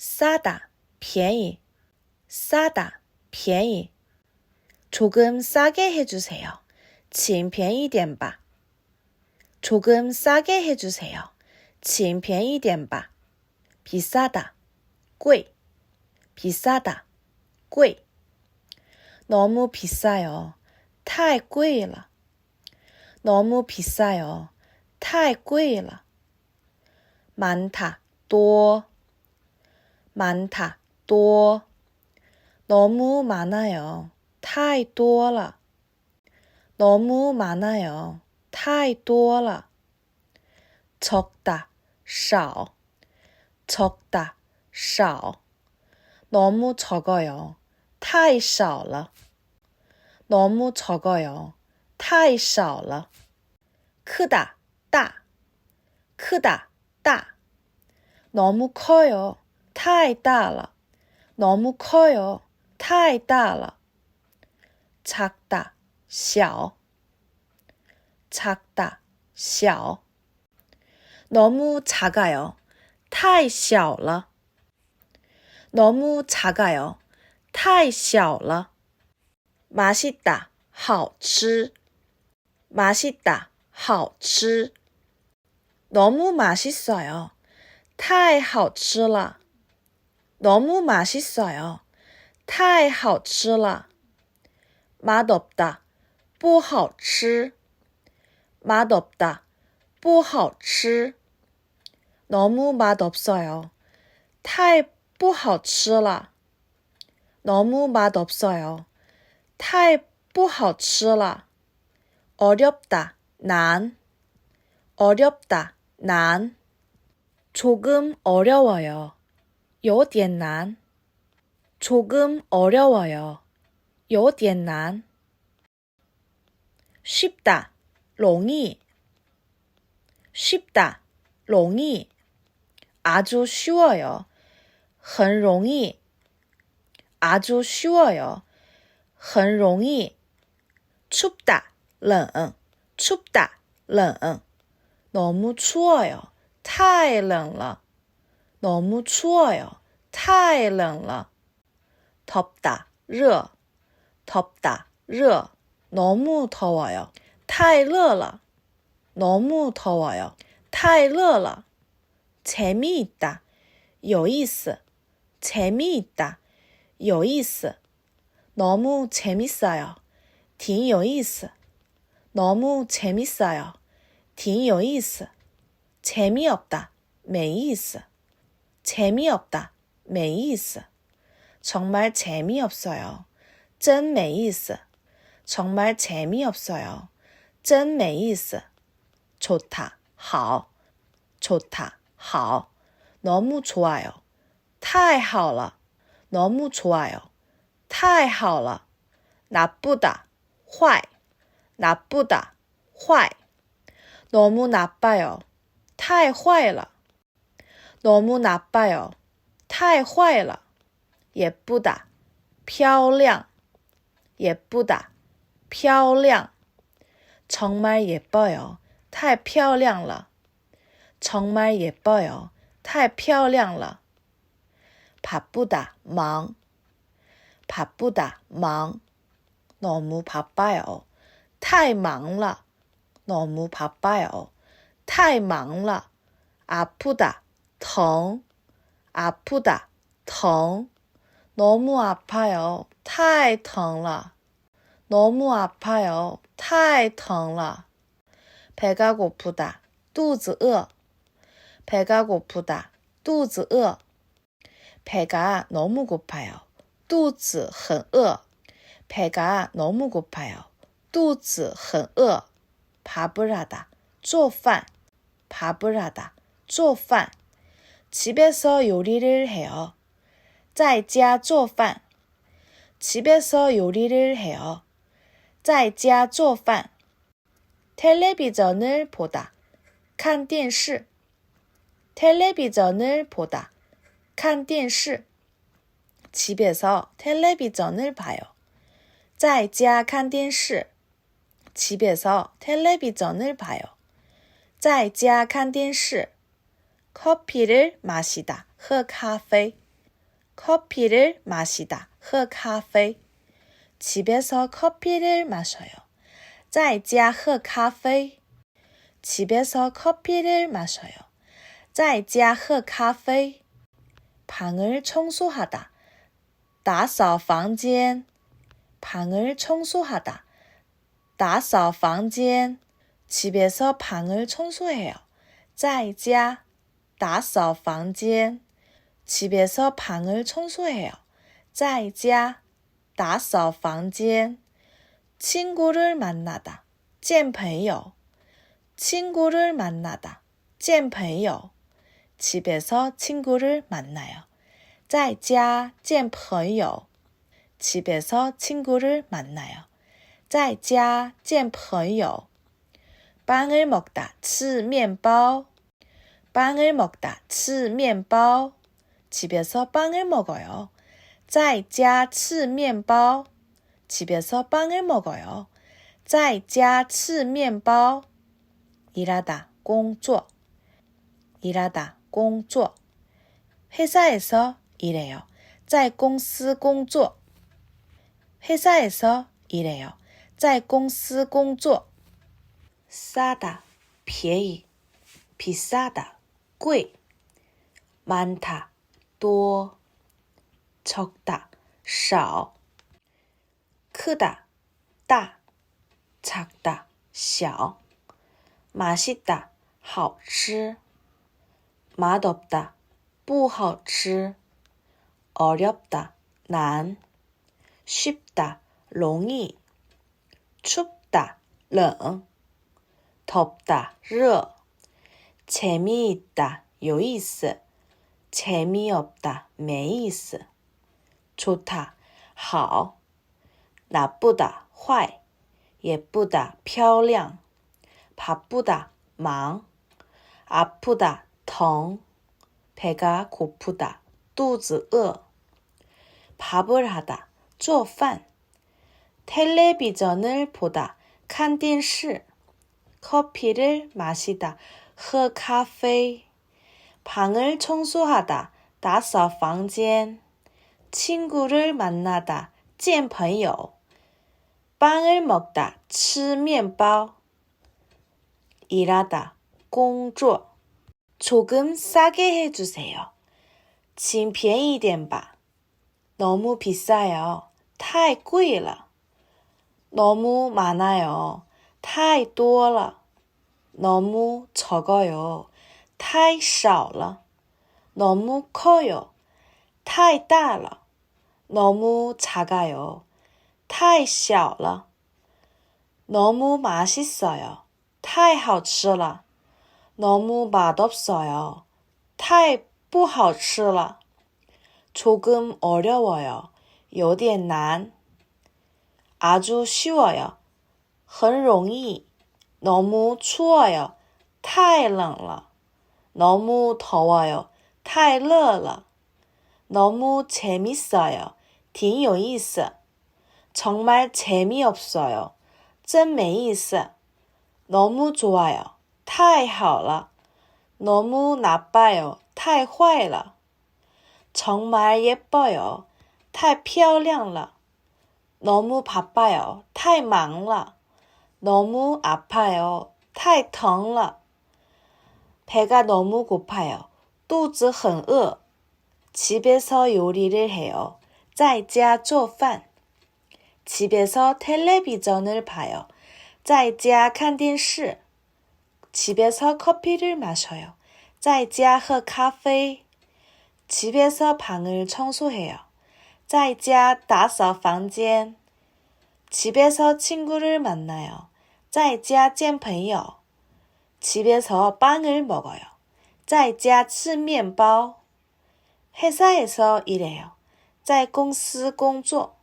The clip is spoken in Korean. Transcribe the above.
싸다, 便宜. 싸다, 便宜. 조금 싸게 해주세요. 请便宜点吧. 조금 싸게 해주세요. 请便宜点吧. 비싸다, 贵. 비싸다, 贵. 너무 비싸요. 太贵了. 너무 비싸요. 太贵了. 많다, 多. 많다, 多. 너무 많아요. 太多了. 너무 많아요. 太多了. 적다, 少. 적다, 少. 너무 적어요. 太少了. 너무 적어요. 太少了. 크다, 大. 크다, 大. 너무 커요. 太大了. 너무 커요. 太大了. 작다, 小. 작다, 小. 너무 작아요. 太小了. 너무 작아요. 太小了. 맛있다, 好吃. 맛있다, 好吃. 너무 맛있어요. 太好吃了. 너무 맛있어요. 太好吃了. 맛없다, 不好吃. 맛없다, 不好吃. 너무 맛없어요. 太不好吃了. 너무 맛없어요. 太不好吃了. 어렵다, 난. 어렵다, 난. 조금 어려워요. 有点难. 조금 어려워요. 有点难. 쉽다, 容易. 쉽다, 容易. 아주 쉬워요. 很容易. 아주 쉬워요. 很容易. 춥다, 冷. 춥다, 冷. 너무 추워요. 太冷了. 너무 추워요. 太冷了. 덥다, 热. 덥다, 热. 너무 더워요. 太热了. 너무 더워요. 太热了. 재미있다, 有意思. 재미있다, 有意思. 너무 재밌어요. 挺有意思. 너무 재밌어요. 挺有意思. 재미없다, 没意思. 재미없다, 没意思. 정말 재미없어요. 真没意思. 정말 재미없어요. 真没意思. 좋다, 好. 좋다, 好. 너무 좋아요. 太好了. 너무 좋아요. 太好了. 나쁘다, 坏. 나쁘다, 坏. 너무 나빠요. 太坏了. 너무 나빠요. 太坏了. 예쁘다, 漂亮. 예쁘다, 漂亮. 정말 예뻐요. 太漂亮了. 정말 예뻐요. 太漂亮了. 바쁘다, 忙. 바쁘다, 忙. 너무 바빠요. 太忙了. 너무 바빠요. 太忙了. 아프다, 疼. 아프다, 疼. 너무 아파요. 太疼了. 너무 아파요. 太疼了. 배가 고프다. 肚子饿. 배가 고프다. 肚子饿. 배가 너무 고파요. 肚子很饿. 배가 너무 고파요. 肚子很饿. 밥을 하다. 做饭. 밥을 하다. 做饭. 집에서 요리를 해요. 在家做饭. 집에서 요리를 해요. 在家做饭. 텔레비전을 보다. 看电视. 텔레비전을 보다. 看电视. 집에서 텔레비전을 봐요. 在家看电视. 집에서 텔레비전을 봐요. 在家看电视. 커피를 마시다. 喝咖啡. 커피를 마시다. 喝咖啡. 집에서 커피를 마셔요. 在家喝咖啡. 집에서 커피를 마셔요. 在家喝咖啡. 방을 청소하다. 打扫房间. 방을 청소하다. 打扫房间. 집에서 방을 청소해요. 在家 打扫房间. 집에서 방을 청소해요. 在家打扫房间. 친구를 만나다. 见朋友. 친구를 만나다. 见朋友. 집에서 친구를 만나요. 在家见朋友. 집에서 친구를 만나요. 在家见朋友. 빵을 먹다, 吃面包. 빵을 먹다, 吃面包. 집에서 빵을 먹어요. 在家吃面包. 집에서 빵을 먹어요. 在家吃面包. 일하다, 工作. 일하다, 工作. 회사에서 일해요. 在公司工作. 회사에서 일해요. 在公司工作. 싸다, 便宜, 비싸다, 贵. 많다, 多, 적다, 少. 크다, 大, 작다, 小. 맛있다, 好吃. 맛없다, 不好吃. 어렵다, 难. 쉽다, 容易. 춥다, 冷. 덥다, 热. 재미있다, 有意思. 재미없다, 没意思. 좋다, 好. 나쁘다, 坏. 예쁘다, 漂亮. 바쁘다, 忙. 아프다, 疼. 배가 고프다, 肚子饿. 밥을 하다, 做饭. 텔레비전을 보다, 看电视. 커피를 마시다, 喝咖啡. 방을 청소하다, 打扫房间. 친구를 만나다, 见朋友. 빵을 먹다, 吃面包. 일하다, 工作. 조금 싸게 해주세요. 请便宜点吧. 너무 비싸요. 太贵了. 너무 많아요. 太多了. 너무 적어요. 太少了. 너무 커요. 太大了. 너무 작아요. 太小了. 너무 맛있어요. 太好吃了. 너무 맛없어요. 太不好吃了. 조금 어려워요. 有点难. 아주 쉬워요. 很容易. 너무 추워요. 太冷了. 너무 더워요. 太热了. 너무 재밌어요. 挺有意思. 정말 재미없어요. 真没意思. 너무 좋아요. 太好了. 너무 나빠요. 太坏了. 정말 예뻐요. 太漂亮了. 너무 바빠요. 太忙了. 너무 아파요. 太疼了. 배가 너무 고파요. 肚子很饿. 집에서 요리를 해요. 在家做饭. 집에서 텔레비전을 봐요. 在家看电视. 집에서 커피를 마셔요. 在家喝咖啡. 집에서 방을 청소해요. 在家打扫房间. 집에서 친구를 만나요. 在家见朋友. 집에서 빵을 먹어요. 在家吃面包. 회사에서 일해요. 在公司工作.